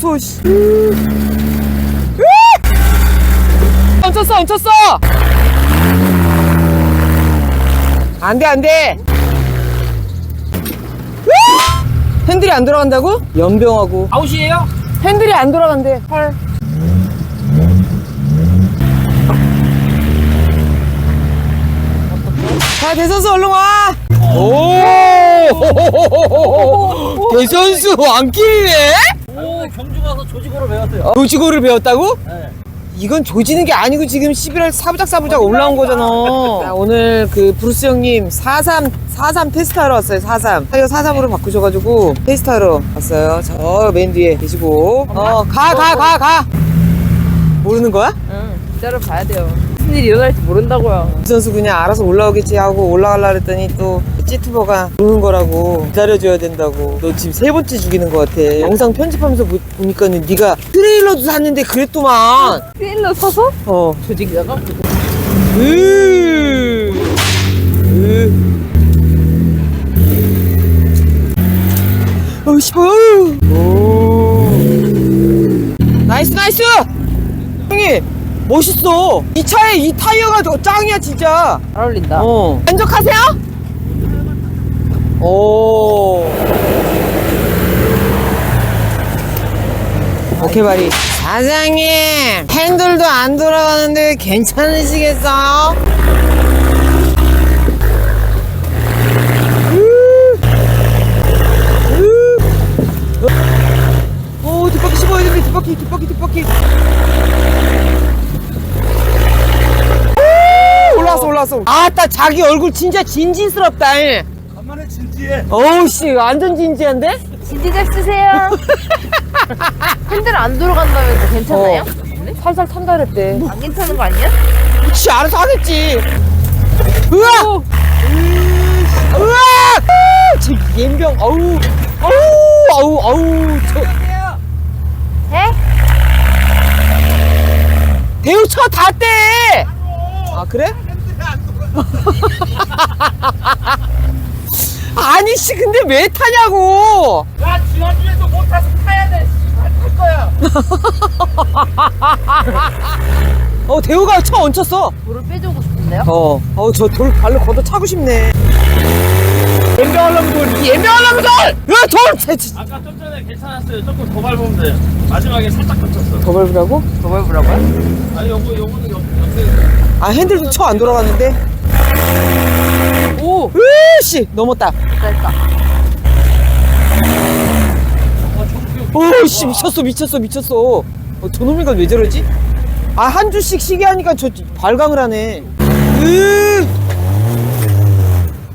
무서워 씨 얹혔어 얹혔어 안돼 안돼 핸들이 안 돌아간다고? 연병하고 아웃이에요? 핸들이 안 돌아간대 헐 자, 대선수 얼른 와! 오! 대선수 왕길이네? 조직으로 배웠어요 조지고를 배웠다고? 네. 이건 조지는 게 아니고 지금 11월 사부작 사부작 올라온 거잖아. 자, 오늘 그 브루스 형님 43 43 테스트하러 왔어요. 43. 타이어 43으로 바꾸셔가지고 테스트하러 왔어요. 저 맨 뒤에 계시고. 어, 가, 가, 가, 가. 모르는 거야? 응, 기다려 봐야 돼요. 무슨 일이 일어날지 모른다고요. 이 선수 그냥 알아서 올라오겠지 하고 올라가려 그랬더니 또 찌투버가 오는 거라고 기다려줘야 된다고 너 지금 세 번째 죽이는 것 같아 영상 편집하면서 보, 보니까는 네가 트레일러도 샀는데 그랬더만 트레일러 사서 어 조직이다가 으. 으. 어우, 씨, 어우. 오. 나이스, 나이스! 형님, 멋있어. 이 차에 이 타이어가 더 짱이야, 진짜. 잘 어울린다. 어. 만족하세요? 오. 오케이, 바리. 사장님, 핸들도 안 돌아가는데 괜찮으시겠어요? 오, 뒷바퀴 씹어야 되는데, 뒷바퀴, 뒷바퀴, 뒷바퀴. 오, 올라왔어, 올라왔어. 아따, 자기 얼굴 진짜 진진스럽다. 진지해 어우, 씨, 완전 진지한데? 진지작 쓰세요. 핸들 안 돌아간다면서 괜찮아요? 어. 살살 탄다 그랬대. 안 괜찮은 거 아니야? 지 알아서 하겠지. 으아! 으아! 저 옌병, 어우, 어우, 어우, 어우, 저. 에? 대우 차 다 떼! 아, 그래? 아니, 씨, 근데 왜 타냐고! 야 지난주에도 못 타서 타야 돼할 거야 어, 대우가 차 얹혔어. 돌을 빼주고 싶은데요? 어, 어, 저 돌 발로 걷어 차고 싶네. 연병하려면 돌, 연병하려면 돌! 야, 돌! 쟤, 쟤, 아까 좀 전에 괜찮았어요 조금 더 밟으면 돼요 마지막에 살짝 겹쳤어 더 밟으라고? 더 밟으라고요? 아니 요거 요거는 옆, 옆에 아, 핸들 도 쳐 안 돌아갔는데? 오! 으씨! 넘었다. 됐다. 오씨 미쳤어 미쳤어 미쳤어 어, 저놈이가 왜 저러지? 아 한 주씩 쉬게 하니까 저 발광을 하네 으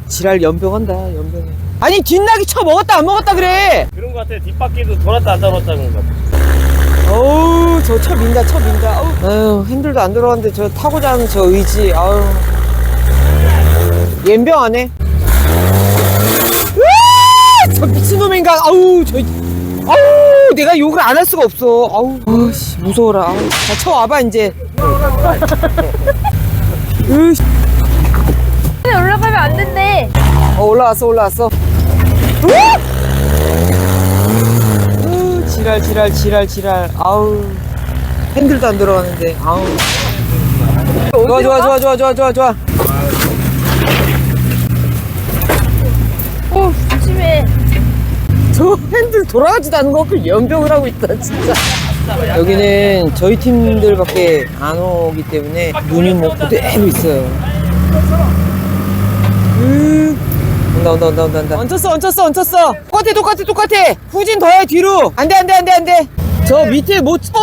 지랄 연병한다 연병해 아니 뒷나기 쳐 먹었다 안 먹었다 그래 그런 거 같아 뒷바퀴도 돌았다 안 돌았다는 거 어우 저 쳐 민다 쳐 민다 어우 핸들도 안 들어갔는데 저 타고자 하는 저 의지 아유 연병하네 으아! 저 미친놈인가? 아우 저 아우 내가 욕을 안 할 수가 없어. 아우 아씨 무서워라. 아우 자 쳐 와봐 이제. 으씨. 올라가면 안 된대. 어 올라왔어 올라왔어! 으, 지랄 지랄 지랄 지랄. 아우. 핸들도 안 들어가는데. 아우. 좋아 좋아 좋아 좋아 좋아 좋아 좋아 오, 조심해. 저 핸들 돌아가지도 않는 거그 연병을 하고 있다 진짜. 여기는 저희 팀들밖에 안 오기 때문에 눈이 뭐 그대로 있어요. 으, 온다 온다 온다 온다 온다. 얹혔어 얹혔어 얹혔어. 똑같아 똑같아 똑같아. 후진 더해 뒤로. 안돼 안돼 안돼 안돼. 저 밑에 뭐 쳐,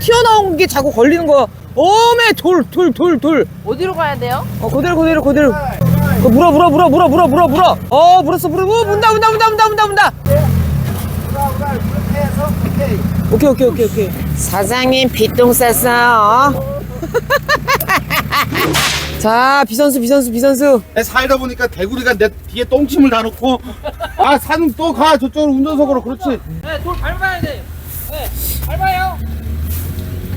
튀어나온 게 자꾸 걸리는 거야 어메 돌돌 돌돌. 어디로 가야 돼요? 어 그대로 그대로 그대로. 그 물어 물어 물어 물어 물어 물어 물어. 어 물었어 물어. 어, 문다 문다 문다 문다 문다 문다 오케이 오케이 오케이 오케이. 사장님 비똥 쌌어 자 비선수 비선수 비선수. 내 살다 보니까 대구리가 내 뒤에 똥침을 다 놓고 아 산은 또가 저쪽으로 운전석으로 그렇지. 네돌 밟아야 돼. 네, 밟아요.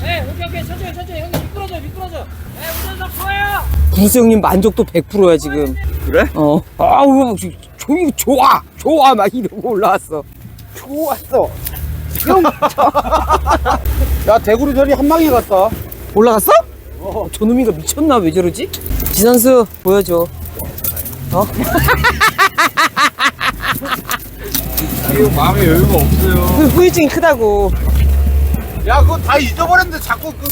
네 오케이 오케이. 천천히 천천히. 형님 미끄러져 미끄러져. 네 운전석 좋아요. 구수 형님 만족도 100%야 지금. 그래? 어. 아우 조, 조, 좋아 좋아 막 이러고 올라왔어 좋았어 야 대구리 저리 한 방에 갔다 올라갔어? 어, 저놈이가 미쳤나 왜 저러지? 지선수 보여줘. 어? 지금 마음에 여유가 없어요 후- 후유증이 크다고. 야 그거 다 잊어버렸는데 자꾸 그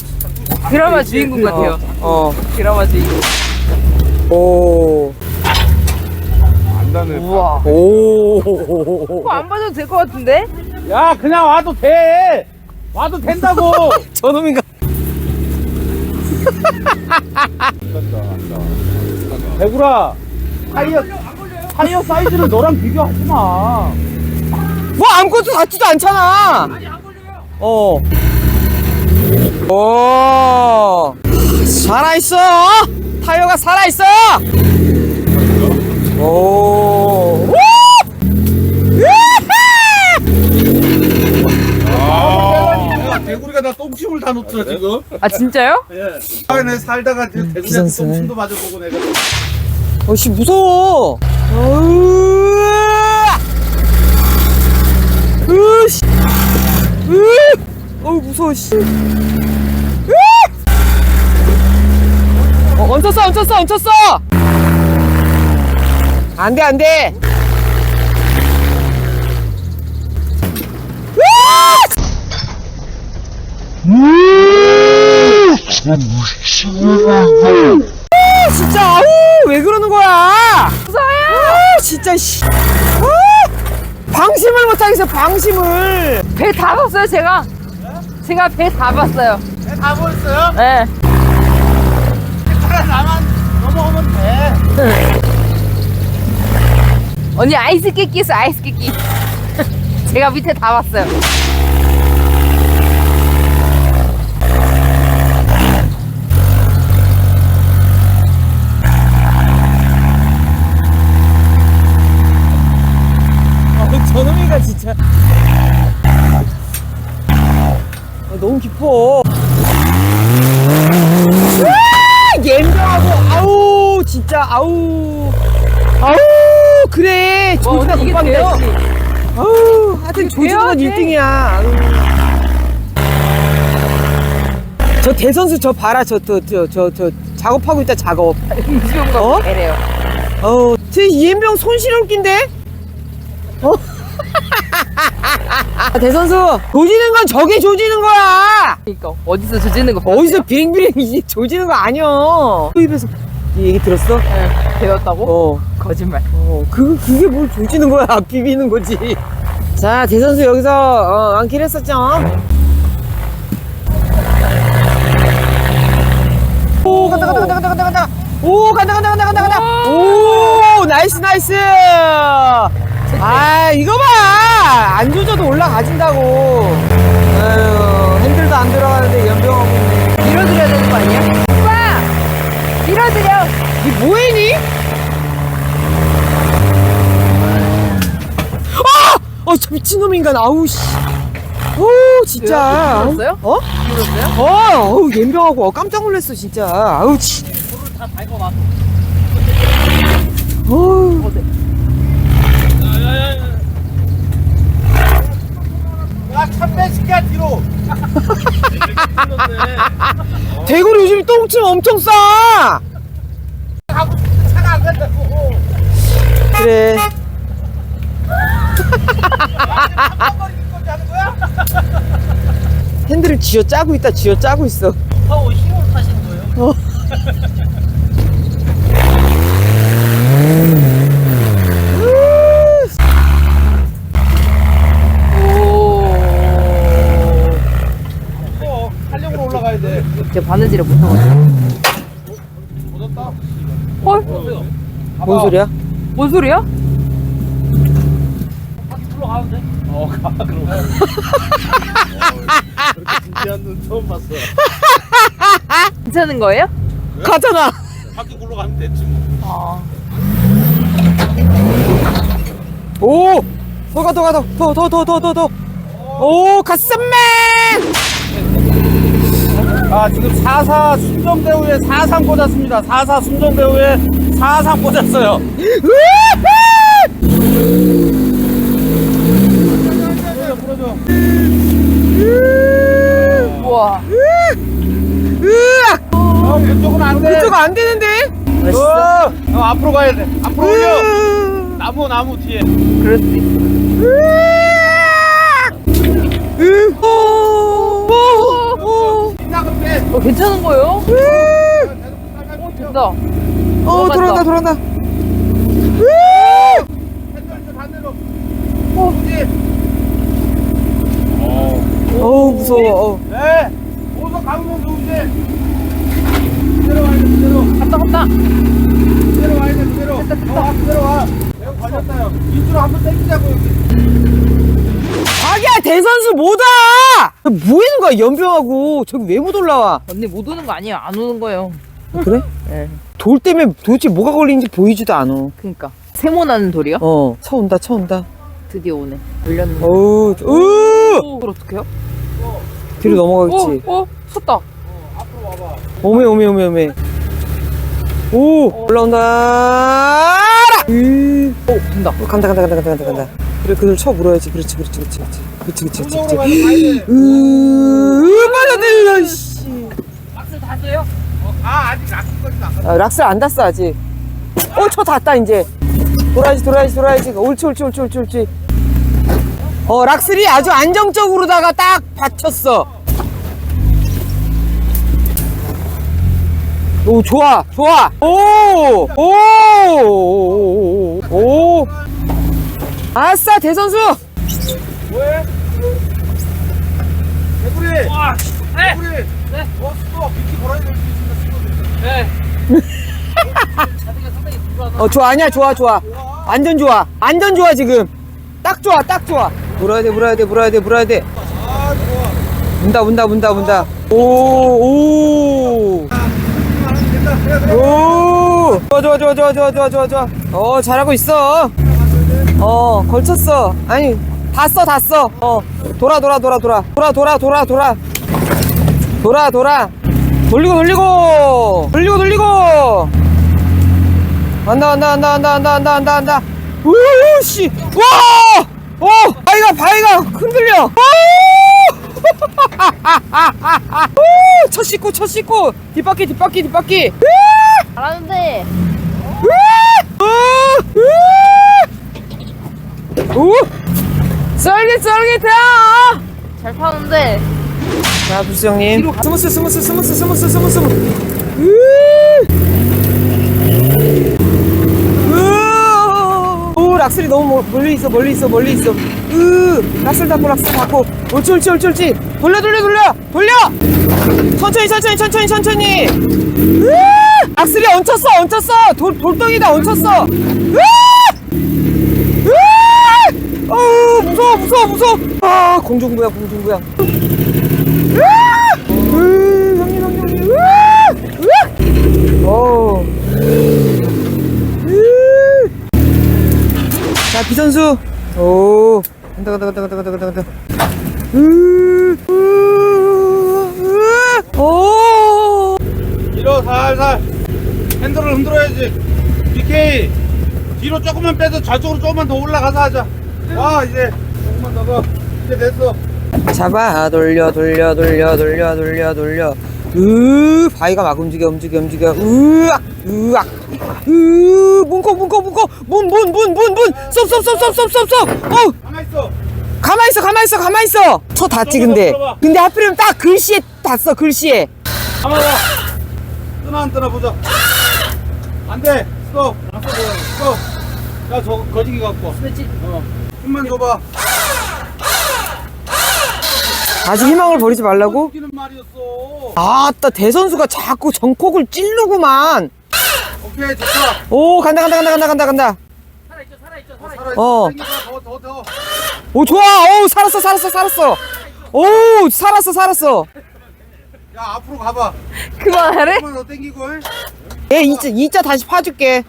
드라마 주인공 같아요. 어. 드라마 주인공. 오. 안다네 우와. 오. 그거 안 봐줘도 될 것 같은데? 야 그냥 와도 돼 와도 된다고 저놈이가. 대구라 타이어 타이어 사이즈를 너랑 비교하지 마 뭐 아무것도 닿지도 않잖아. 어. 오. 살아 있어. 타이어가 살아 있어. 아, 대구리가 나 똥침을 다 놓더라 지금. 아 진짜요? 예. 내 살다가 지금 비선수. 똥침도 맞아보고 내가. 어씨 무서워. 으아! 으씨. 으! 어우 무서워 씨. 으! 어, 얹혔어 얹혔어 얹혔어. 안돼 안돼. 진짜 아우 왜 그러는 거야? 무서워요. 아, 진짜 씨. 아, 방심을 못 하겠어 방심을. 배 다 봤어요 제가. 제가 배 다 봤어요. 다 보였어요? 네. 차라리 나만 넘어가면 돼. 언니 아이스 깨끼 있어 아이스 깨끼. 제가 밑에 다 봤어요. 아, 저놈이가 진짜. 아, 아, 옌병하고 아우 진짜 아우 아우 그래 언니 이게. 돼야지. 아우 하여튼 조지는 건 돼야지. 1등이야. 저 대선수 저 봐라 저 저 저저저 작업하고 있다 작업. 이수영과 어? 배래요. 어우 제 이엠병 손실이 웃긴데? 어? 아, 대선수 조지는 건 저게 조지는 거야. 그러니까 어디서 조지는 거 어디서 비링비링 이게 조지는 거 아니야. 그 입에서 이 얘기 들었어? 네, 배웠다고? 어. 거짓말. 어, 그, 그게 뭘 조지는 거야. 비비는 거지. 자, 대선수 여기서, 어, 안기를 했었죠. 오, 간다, 간다, 간다, 간다, 간다. 오, 간다, 간다, 간다, 간다, 간다. 오, 나이스, 나이스. 아, 이거 봐. 안 조져도 올라가진다고. 아유, 핸들도 안 들어가는데 연병하고 있네. 밀어드려야 되는 거 아니야? 오빠! 밀어드려! 이 뭐해니? 아! 어, 저 미친놈 인간, 아우, 씨. 오, 진짜. 밀었어요? 어? 어, 어우, 옌병하고, 어, 깜짝 놀랐어, 진짜. 아우, 치. 다 밟고 막. 어우. 야참 빼시게 뒤로. 대구리 요즘 똥침 엄청 싸! 하고 차가 안 간다고. 그래. 핸들을 쥐어 짜고 있다, 쥐어 짜고 있어. 더 힘을 타시는 거예요? 어, 탄력으로 올라가야 돼. 제가 바느질을 못하거든요. 헐? 뭔 소리야? 뭔 소리야? 어, 가 그럼. 그렇게 진지한 눈 처음 봤어. 괜찮은 거예요? 가잖아. 바퀴 굴러가면 됐지 뭐. 아. 오! 더 가, 더 가, 더, 더, 더, 더, 더, 더, 더. 오, 가슴맨! 아 지금 44 순정배우에 43 꽂았습니다. 44 순정배우에 43 꽂았어요. 우와. 으악! 어, 그쪽은 안 돼. 그쪽 안 되는데? 어, 어, 앞으로 가야 돼. 앞으로 올려. 으악! 나무 나무 뒤에. 수도 있어. 으악! 오! 오! 오! 어, 괜찮은 거예요? 어, 된다. 어, 돌아온다, 돌아온다. 반대로. 어. 어우, 무서워. 어. 네. 어서 강명수 이제. 그대로 와야 돼. 그대로. 갔다 갔다. 그대로 와야 돼. 그대로. 어, 그대로 와. 내가 걸렸다요. 이쪽으로 한번 땡기자고 여기. 자기야, 대선수 뭐다! 뭐 하는 거야, 연병하고. 저기 왜 못 올라와? 언니 못 오는 거 아니에요? 안 오는 거예요. 그래? 네. 돌 때문에 도대체 뭐가 걸리는지 보이지도 않아. 그니까. 세모나는 돌이요? 어, 쳐온다, 쳐온다. 드디어 오네. 올렸네. 어우, 으! 그걸 어떡해요? 뒤로 넘어가겠지. 어, 어, 섰다. 오메, 오메, 오메, 오메. 오, 올라온다! 으, 오, 된다. 어, 간다, 간다, 간다, 간다, 간다, 간다. 그래, 그걸 쳐 물어야지. 그렇지, 그렇지, 그렇지, 그렇지. 그렇지, 그렇지, 그렇지, 그렇지. 빨라들려, 씨. 박스 닫어요? 아, 아직 낚시거리도 안 아, 락스 안 닿았어, 아직. 어, 쳐 닿았다, 이제. 돌아야지, 돌아야지, 돌아야지. 옳지, 옳지, 옳지, 옳지, 옳지. 어, 락슬이 아주 안정적으로다가 딱 받쳤어. 오, 좋아, 좋아. 오, 오, 오. 아싸, 대선수. 뭐해? 개구리! 와, 네, 개구리! 네. 어, 스톱! 미키 걸어야 될수 있습니다, 네. 자세가 상당히 불안하 어, 좋아, 아니야, 좋아, 좋아. 완전 좋아. 완전 좋아, 지금. 딱 좋아, 딱 좋아. 물어야 돼, 물어야 돼, 물어야 돼, 물어야 돼. 아, 좋아. 문다, 문다, 문다, 문다. 오, 오. 아, 된다. 그래, 그래. 오! 좋아, 좋아, 좋아, 좋아, 좋아, 좋아, 좋아, 좋아. 어, 잘하고 있어. 어, 걸쳤어. 아니, 다 써, 다 써. 어, 돌아, 돌아, 돌아, 돌아. 돌아, 돌아, 돌아, 돌아. 돌아, 돌아. 돌리고, 돌리고. 돌리고, 돌리고. 간다, 간다, 간다, 간다, 간다, 간다, 간다, 간다. 우, 씨. 와! 어, 바위가, 바위가 흔들려. 오! 오! 첫 씻고, 첫 씻고. 뒷바퀴, 뒷바퀴, 뒷바퀴. 잘하는데. 오! 썰깃썰깃해! 잘 타는데. 자, 불수 형님. 스무스, 스무스, 스무스, 스무스, 스무스. 으! 으! 오, 락슬이 너무 멀- 멀리 있어, 멀리 있어, 멀리 있어. 으! 락슬 닫고, 락슬 닫고. 옳지, 옳지, 옳지, 옳지. 돌려, 돌려, 돌려! 돌려! 천천히, 천천히, 천천히, 천천히. 으! 락슬이 얹혔어, 얹혔어. 돌, 돌덩이다, 얹혔어. 으! 으! 어우, 무서워, 무서워, 무서워. 아, 공중부양, 공중부양. 자, 비선수. 오. 간다, 간다, 간다, 간다, 간다, 간다. 으. 오. 뒤로 살살. 핸들을 흔들어야지. BK! 뒤로 조금만 빼서 저쪽으로 조금만 더 올라가서 하자. 와, 이제. 조금만 더 가. 이제 됐어. 잡아 돌려 돌려 돌려 돌려 돌려 돌려 으 바위가 막 움직여 움직여 움직여 으악 으악 으 문고 문고 문고 문문문 문문쏙쏙쏙쏙쏙쏙쏙 어 가만 있어. 가만 있어 가만 있어 가만 있어 쳐 닿지 근데. 근데 하필이면 딱 글씨에 닿았어 글씨에 가만히 와. 뜨나 안 뜨나 보자. 안 돼. 스톱. 안 써, 스톱. 야, 저 거지기 갖고. 스매치. 어. 힘만 줘봐. 아직 희망을 버리지 말라고 웃기는 말이었어. 아따 대선수가 자꾸 정콕을 찌르구만 오케이, 좋다. 오 간다 간다 간다 간다 간다 간다 살아있죠, 살아있죠, 살아있죠. 살아있어. 어. 더, 더, 더. 오 좋아 오 살았어 살았어 살았어 오 살았어 살았어 야, 앞으로 가봐. 그만하래? 조금만 더 땡기고. 해. 얘 이자 이자 다시 파줄게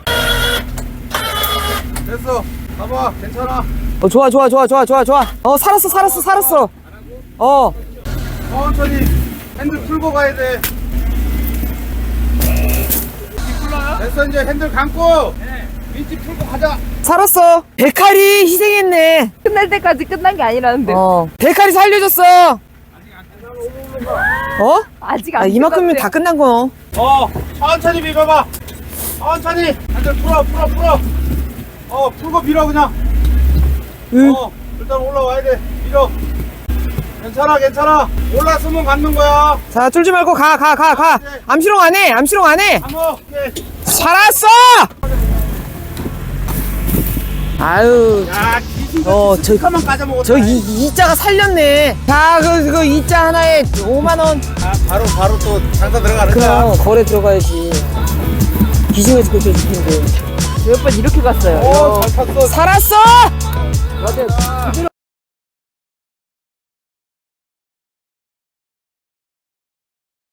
됐어. 가봐. 괜찮아. 어 좋아 좋아 좋아 좋아 좋아 좋아. 어 살았어 살았어 살았어. 어. 천천히. 핸들 풀고 가야 돼. 됐어 이제 핸들 감고. 위치 풀고 가자. 살았어. 백칼이 희생했네. 끝날 때까지 끝난 게 아니라는데. 어. 백칼이 살려줬어. 어? 아직 안 아, 이만큼이면 다 끝난 거. 어 천천히 밀어봐. 천천히. 핸들 풀어 풀어 풀어. 어 풀고 밀어 그냥 응. 어 일단 올라와야 돼 밀어 괜찮아 괜찮아 올랐으면 갖는 거야 자, 쫄지 말고 가, 가, 가, 가. 암시롱 안 해, 암시롱 안 해. 한번 오케이 살았어! 아유, 야 어, 저 저- 잠깐만 까져 먹었다 저 이, 이자가 살렸네. 자, 그, 그 이자 하나에 5만원. 아 바로 바로 또 장사 들어가는 거야 그럼 거래 들어가야지. 그렇게 시킨데. 몇 번 이렇게 갔어요. 오 잘 탔어 살았어! 맞아요.